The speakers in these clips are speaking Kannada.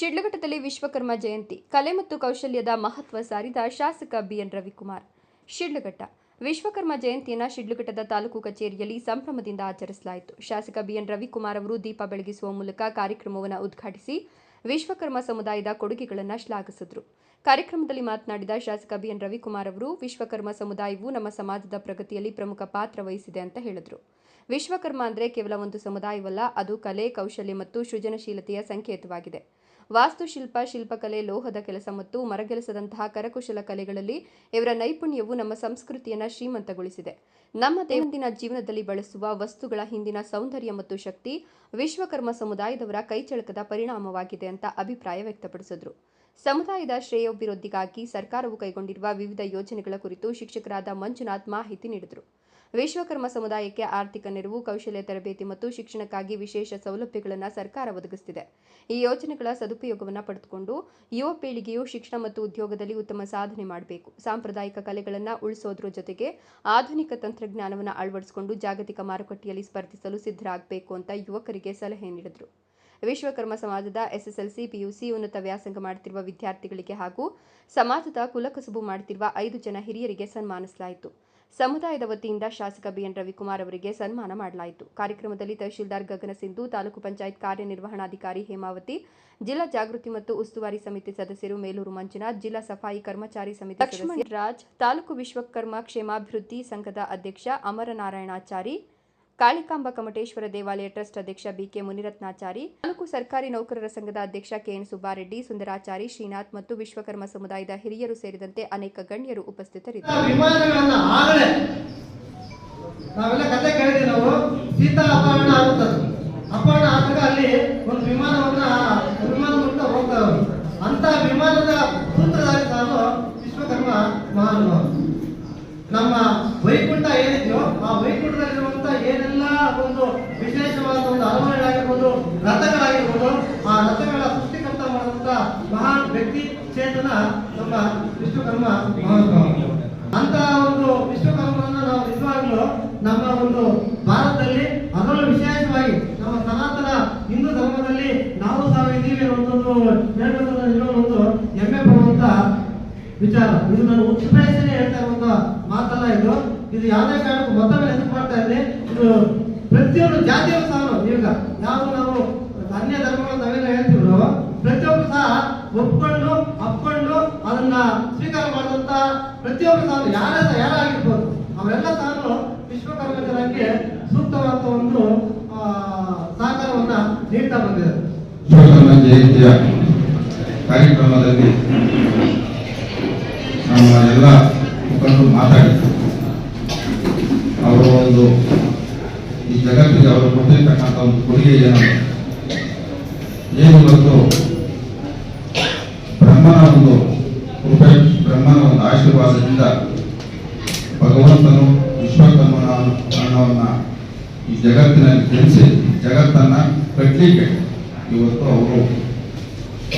ಶಿಡ್ಲಘಟ್ಟದಲ್ಲಿ ವಿಶ್ವಕರ್ಮ ಜಯಂತಿ, ಕಲೆ ಮತ್ತು ಕೌಶಲ್ಯದ ಮಹತ್ವ ಸಾರಿದ ಶಾಸಕ ಬಿಎನ್ ರವಿಕುಮಾರ್. ಶಿಡ್ಲಘಟ್ಟ, ವಿಶ್ವಕರ್ಮ ಜಯಂತಿಯನ್ನು ಶಿಡ್ಲಘಟ್ಟದ ತಾಲೂಕು ಕಚೇರಿಯಲ್ಲಿ ಸಂಭ್ರಮದಿಂದ ಆಚರಿಸಲಾಯಿತು. ಶಾಸಕ ಬಿಎನ್ ರವಿಕುಮಾರ್ ಅವರು ದೀಪ ಬೆಳಗಿಸುವ ಮೂಲಕ ಕಾರ್ಯಕ್ರಮವನ್ನು ಉದ್ಘಾಟಿಸಿ ವಿಶ್ವಕರ್ಮ ಸಮುದಾಯದ ಕೊಡುಗೆಗಳನ್ನು ಶ್ಲಾಘಿಸಿದರು. ಕಾರ್ಯಕ್ರಮದಲ್ಲಿ ಮಾತನಾಡಿದ ಶಾಸಕ ಬಿಎನ್ ರವಿಕುಮಾರ್ ಅವರು, ವಿಶ್ವಕರ್ಮ ಸಮುದಾಯವು ನಮ್ಮ ಸಮಾಜದ ಪ್ರಗತಿಯಲ್ಲಿ ಪ್ರಮುಖ ಪಾತ್ರ ವಹಿಸಿದೆ ಅಂತ ಹೇಳಿದರು. ವಿಶ್ವಕರ್ಮ ಅಂದರೆ ಕೇವಲ ಒಂದು ಸಮುದಾಯವಲ್ಲ, ಅದು ಕಲೆ, ಕೌಶಲ್ಯ ಮತ್ತು ಸೃಜನಶೀಲತೆಯ ಸಂಕೇತವಾಗಿದೆ. ವಾಸ್ತುಶಿಲ್ಪ, ಶಿಲ್ಪಕಲೆ, ಲೋಹದ ಕೆಲಸ ಮತ್ತು ಮರಗೆಲಸದಂತಹ ಕರಕುಶಲ ಕಲೆಗಳಲ್ಲಿ ಇವರ ನೈಪುಣ್ಯವು ನಮ್ಮ ಸಂಸ್ಕೃತಿಯನ್ನು ಶ್ರೀಮಂತಗೊಳಿಸಿದೆ. ನಮ್ಮ ದೈನಂದಿನ ಜೀವನದಲ್ಲಿ ಬಳಸುವ ವಸ್ತುಗಳ ಹಿಂದಿನ ಸೌಂದರ್ಯ ಮತ್ತು ಶಕ್ತಿ ವಿಶ್ವಕರ್ಮ ಸಮುದಾಯದವರ ಕೈಚಳಕದ ಪರಿಣಾಮವಾಗಿದೆ ಅಂತ ಅಭಿಪ್ರಾಯ ವ್ಯಕ್ತಪಡಿಸಿದರು. ಸಮುದಾಯದ ಶ್ರೇಯೋಭಿವೃದ್ಧಿಗಾಗಿ ಸರ್ಕಾರವು ಕೈಗೊಂಡಿರುವ ವಿವಿಧ ಯೋಜನೆಗಳ ಕುರಿತು ಶಿಕ್ಷಕರಾದ ಮಂಜುನಾಥ್ ಮಾಹಿತಿ ನೀಡಿದರು. ವಿಶ್ವಕರ್ಮ ಸಮುದಾಯಕ್ಕೆ ಆರ್ಥಿಕ ನೆರವು, ಕೌಶಲ್ಯ ತರಬೇತಿ ಮತ್ತು ಶಿಕ್ಷಣಕ್ಕಾಗಿ ವಿಶೇಷ ಸೌಲಭ್ಯಗಳನ್ನು ಸರ್ಕಾರ ಒದಗಿಸುತ್ತಿದೆ ಈ ಯೋಜನೆಗಳ ಸದುಪಯೋಗವನ್ನು ಪಡೆದುಕೊಂಡು ಯುವ ಪೀಳಿಗೆಯು ಶಿಕ್ಷಣ ಮತ್ತು ಉದ್ಯೋಗದಲ್ಲಿ ಉತ್ತಮ ಸಾಧನೆ ಮಾಡಬೇಕು. ಸಾಂಪ್ರದಾಯಿಕ ಕಲೆಗಳನ್ನು ಉಳಿಸೋದ್ರ ಜೊತೆಗೆ ಆಧುನಿಕ ತಂತ್ರಜ್ಞಾನವನ್ನು ಅಳವಡಿಸಿಕೊಂಡು ಜಾಗತಿಕ ಮಾರುಕಟ್ಟೆಯಲ್ಲಿ ಸ್ಪರ್ಧಿಸಲು ಸಿದ್ಧರಾಗಬೇಕು ಅಂತ ಯುವಕರಿಗೆ ಸಲಹೆ ನೀಡಿದರು. ವಿಶ್ವಕರ್ಮ ಸಮಾಜದ ಎಸ್ಎಸ್ಎಲ್ಸಿ, ಪಿಯುಸಿ, ಉನ್ನತ ವ್ಯಾಸಂಗ ಮಾಡುತ್ತಿರುವ ವಿದ್ಯಾರ್ಥಿಗಳಿಗೆ ಹಾಗೂ ಸಮಾಜದ ಕುಲಕಸುಬು ಮಾಡುತ್ತಿರುವ ಐದು ಜನ ಹಿರಿಯರಿಗೆ ಸನ್ಮಾನಿಸಲಾಯಿತು. ಸಮುದಾಯದ ವತಿಯಿಂದ ಶಾಸಕ ಬಿಎನ್ ರವಿಕುಮಾರ್ ಅವರಿಗೆ ಸನ್ಮಾನ ಮಾಡಲಾಯಿತು. ಕಾರ್ಯಕ್ರಮದಲ್ಲಿ ತಹಶೀಲ್ದಾರ್ ಗಗನ ಸಿಂಧು ತಾಲೂಕು ಪಂಚಾಯತ್ ಕಾರ್ಯನಿರ್ವಹಣಾಧಿಕಾರಿ ಹೇಮಾವತಿ ಜಿಲ್ಲಾ ಜಾಗೃತಿ ಮತ್ತು ಉಸ್ತುವಾರಿ ಸಮಿತಿ ಸದಸ್ಯರು ಮೇಲೂರು ಮಂಜುನಾಥ್ ಜಿಲ್ಲಾ ಸಫಾಯಿ ಕರ್ಮಚಾರಿ ಸಮಿತಿ ಲಕ್ಷ್ಮಣ್ ರಾಜ್ ತಾಲೂಕು ವಿಶ್ವಕರ್ಮ ಕ್ಷೇಮಾಭಿವೃದ್ಧಿ ಸಂಘದ ಅಧ್ಯಕ್ಷ ಅಮರನಾರಾಯಣಾಚಾರಿ ಕಾಳಿಕಾಂಬ ಕಮಟೇಶ್ವರ ದೇವಾಲಯ ಟ್ರಸ್ಟ್ ಅಧ್ಯಕ್ಷ ಬಿಕೆ ಮುನಿರತ್ನಾಚಾರಿ, ತಾಲೂಕು ಸರ್ಕಾರಿ ನೌಕರರ ಸಂಘದ ಅಧ್ಯಕ್ಷ ಕೆಎನ್ ಸುಬ್ಬಾರೆಡ್ಡಿ, ಸುಂದರಾಚಾರಿ, ಶ್ರೀನಾಥ್ ಮತ್ತು ವಿಶ್ವಕರ್ಮ ಸಮುದಾಯದ ಹಿರಿಯರು ಸೇರಿದಂತೆ ಅನೇಕ ಗಣ್ಯರು ಉಪಸ್ಥಿತರಿದ್ದರು. ಅಂತ ಏನಿದೆಯೋ ಆ ವೈಕುಂಠದಲ್ಲಿರುವಂತ ಏನೆಲ್ಲ ಒಂದು ವಿಶೇಷವಾದ ಒಂದು ಅರಮನೆಗಳಾಗಿರ್ಬೋದು ರಥಗಳಾಗಿರ್ಬೋದು, ಆ ರಥಗಳ ಸೃಷ್ಟಿಕರ್ತ ಮಾಡುವಂತ ಮಹಾನ್ ವ್ಯಕ್ತಿ ಚೇತನ ನಮ್ಮ ವಿಶ್ವಕರ್ಮ ಅಂತ ಒಂದು ವಿಶ್ವಕರ್ಮನ ನಾವು ನಿಜವಾಗ್ಲೂ ನಮ್ಮ ಒಂದು ಭಾರತದಲ್ಲಿ, ಅದರಲ್ಲೂ ವಿಶೇಷವಾಗಿ ನಮ್ಮ ಸನಾತನ ಹಿಂದೂ ಧರ್ಮದಲ್ಲಿ ನಾವು ಸಹ ಇದ್ದೀವಿ ಅನ್ನೋದೊಂದು ಹೇಳ್ಬೇಕಂದ್ರೆ ಇನ್ನೊಂದು ಹೆಮ್ಮೆ ಪಡುವಂತ ವಿಚಾರ. ಇದು ನಾನು ಉತ್ಸಾಹ ಮಾತಲ್ಲ ಇದು. ಇದು ಯಾವುದೇ ಕಾರಣಕ್ಕೂ ಮತ್ತೊಮ್ಮೆ ನೆನಪು ಮಾಡ್ತಾ ಇದ್ದೀನಿ ಇದು ಪ್ರತಿಯೊಂದು ಜಾತಿಯವರು ಸಹ ಈಗ ಯಾವ ನಾವು ಅನ್ಯ ಧರ್ಮಗಳ ನಾವೇನು ಹೇಳ್ತಿದ್ರು ಪ್ರತಿಯೊಬ್ಬರು ಸಹ ಒಪ್ಕೊಂಡು, ಅಪ್ಕೊಂಡು ಅದನ್ನ ಸ್ವೀಕಾರ ಮಾಡಿದಂತ ಪ್ರತಿಯೊಬ್ಬರು ಸಹ ಯಾರೇ ಸಹ ಅವರೆಲ್ಲ ಸಹ ವಿಶ್ವಕರ್ಮ ಜನಕ್ಕೆ ಸೂಕ್ತವಾದ ಒಂದು ಸಹಕಾರವನ್ನ ನೀಡ್ತಾ ವಿಶ್ವಕರ್ಮ ಜಯಂತಿಯ ಕಾರ್ಯಕ್ರಮದಲ್ಲಿ ನಮ್ಮ ಎಲ್ಲ ಮುಖಂಡರು ಮಾತಾಡಿ ಅವರ ಒಂದು ಈ ಜಗತ್ತಿಗೆ ಅವರು ಕೊಟ್ಟಿರ್ತಕ್ಕಂಥ ಒಂದು ಕೊಡುಗೆ ಏನಂದ್ರೆ, ಏನು ಇವತ್ತು ಬ್ರಹ್ಮನ ಒಂದು ಕೃಪೆ ಬ್ರಹ್ಮನ ಒಂದು ಆಶೀರ್ವಾದದಿಂದ ಭಗವಂತನು ವಿಶ್ವಕರ್ಮನ ಅನ್ನೋನ್ನ ಈ ಜಗತ್ತಿನಲ್ಲಿ ಜನಿಸಿ ಜಗತ್ತನ್ನ ಕಟ್ಟಲಿಕ್ಕೆ ಇವತ್ತು ಅವರು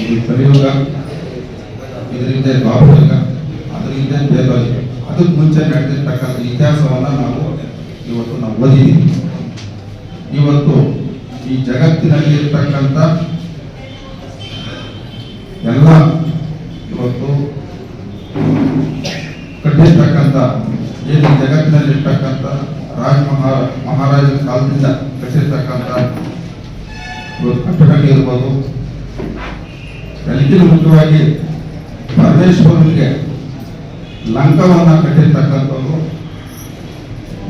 ಇದು ಕಲಿಯುಗ ಇದರಿಂದ ದ್ವಾಪರಯುಗ ಅದರಿಂದ ವೇದಯುಗ ಅದಕ್ಕೆ ಮುಂಚೆ ನಡೆದಿರ್ತಕ್ಕಂಥ ಇತಿಹಾಸವನ್ನು ನಾವು ಇವತ್ತು ನಾವು ಓದಿದ್ದೀವಿ ಇವತ್ತು ಈ ಜಗತ್ತಿನಲ್ಲಿ ಇರ್ತಕ್ಕಂಥ ಎಲ್ಲ ಇವತ್ತು ಕಟ್ಟಿರ್ತಕ್ಕಂಥ, ಏನು ಜಗತ್ತಿನಲ್ಲಿರ್ತಕ್ಕಂಥ ರಾಜ ಮಹಾ ಮಹಾರಾಜರ ಕಾಲದಿಂದ ಕಟ್ಟಿರ್ತಕ್ಕಂಥ ಕಟ್ಟಡಗಳಿರ್ಬೋದು ಎಲ್ಲಕ್ಕಿಂತ ಮುಖ್ಯವಾಗಿ ಪರಮೇಶ್ವರನಿಗೆ ಲಂಕವನ್ನ ಕಟ್ಟಿರ್ತಕ್ಕಂಥದ್ದು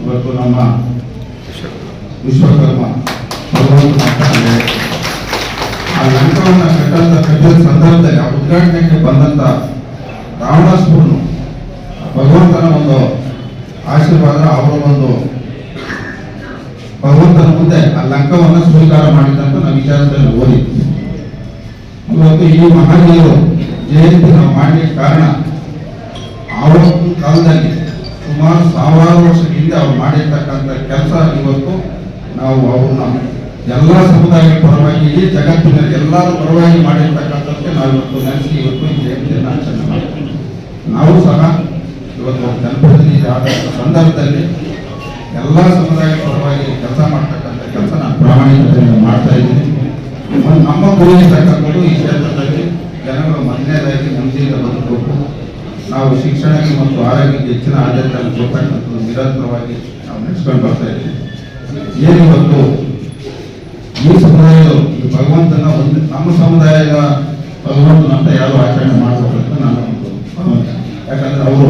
ಇವತ್ತು ನಮ್ಮ ವಿಶ್ವಕರ್ಮ ಭಗವಂತ ಆ ಲಂಕವನ್ನ ಕಟ್ಟಂತ ಕಟ್ಟಿದ ಸಂದರ್ಭದಲ್ಲಿ ಆ ಉದ್ಘಾಟನೆಗೆ ಬಂದಂತ ರಾವಣಾಸುರನು ಭಗವಂತನ ಒಂದು ಆಶೀರ್ವಾದ, ಅವರ ಒಂದು ಭಗವಂತನ ಮುಂದೆ ಆ ಲಂಕವನ್ನ ಸ್ವೀಕಾರ ಮಾಡಿದಂತ ನಾವು ವಿಚಾರದಲ್ಲಿ ಓದಿ. ಇವತ್ತು ಈ ಮಹಾನೀಯರು ಜಯಂತಿ ನಾವು ಮಾಡಲಿಕ್ಕೆ ಕಾರಣ ಆವತ್ತಿನ ಕಾಲದಲ್ಲಿ ಸುಮಾರು ಸಾವಿರಾರು ವರ್ಷದಿಂದ ಅವ್ರು ಮಾಡಿರ್ತಕ್ಕಂಥ ಕೆಲಸ ಇವತ್ತು ನಾವು ಅವ್ರನ್ನ ಎಲ್ಲ ಸಮುದಾಯಗಳ ಪರವಾಗಿ ಇಡೀ ಜಗತ್ತಿನಲ್ಲಿ ಎಲ್ಲರೂ ಪರವಾಗಿ ಮಾಡಿರ್ತಕ್ಕಂಥದ್ದಕ್ಕೆ ನಾವು ಇವತ್ತು ನೆನೆಸಿ ಇವತ್ತು ಈ ಜಯಂತಿಯನ್ನು ಆಚರಣೆ ನಾವು ಸಹ ಇವತ್ತು ಜನಪ್ರತಿನಿಧಿ ಆದ ಸಂದರ್ಭದಲ್ಲಿ ಎಲ್ಲ ಸಮುದಾಯ ಪರವಾಗಿ ಕೆಲಸ ಮಾಡ್ತಕ್ಕಂಥ ಕೆಲಸ ನಾನು ಪ್ರಾಮಾಣಿಕತೆಯಿಂದ ಮಾಡ್ತಾ ಇದ್ದೀನಿ. ನಮ್ಮ ಗುರಿ ಇರ್ತಕ್ಕಂಥದ್ದು ಈ ಕ್ಷೇತ್ರದಲ್ಲಿ ನಾವು ಶಿಕ್ಷಣಕ್ಕೆ ಮತ್ತು ಆರೋಗ್ಯಕ್ಕೆ ಹೆಚ್ಚಿನ ಆದ್ಯತೆಯನ್ನು ಕೊಡ್ತಕ್ಕಂಥದ್ದು ನಿರಂತರವಾಗಿ ನಾವು ನಡೆಸ್ಕೊಂಡು ಬರ್ತಾ ಇದ್ದೀವಿ. ಏನಿವತ್ತು ಈ ಸಮುದಾಯದ ಈ ಭಗವಂತನ ಒಂದು ನಮ್ಮ ಸಮುದಾಯದ ಭಗವಂತನ ಅಂತ ಯಾರು ಆಚರಣೆ ಮಾಡಬೇಕಂತ ನಾನು ಯಾಕಂದ್ರೆ ಅವರು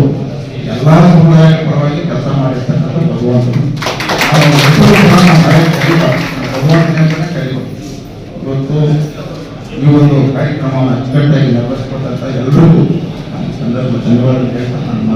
ಎಲ್ಲ ಸಮುದಾಯದ ಪರವಾಗಿ ಕೆಲಸ ಮಾಡಿರ್ತಕ್ಕಂಥ ಭಗವಂತನು ಇವತ್ತು ಈ ಒಂದು ಕಾರ್ಯಕ್ರಮವನ್ನು ಅಚ್ಚುಕಟ್ಟಾಗಿ ನೆರವೇರಿಸ್ಕೊಟ್ಟಂತ ಎಲ್ಲರಿಗೂ ನಾನು ಈ ಸಂದರ್ಭ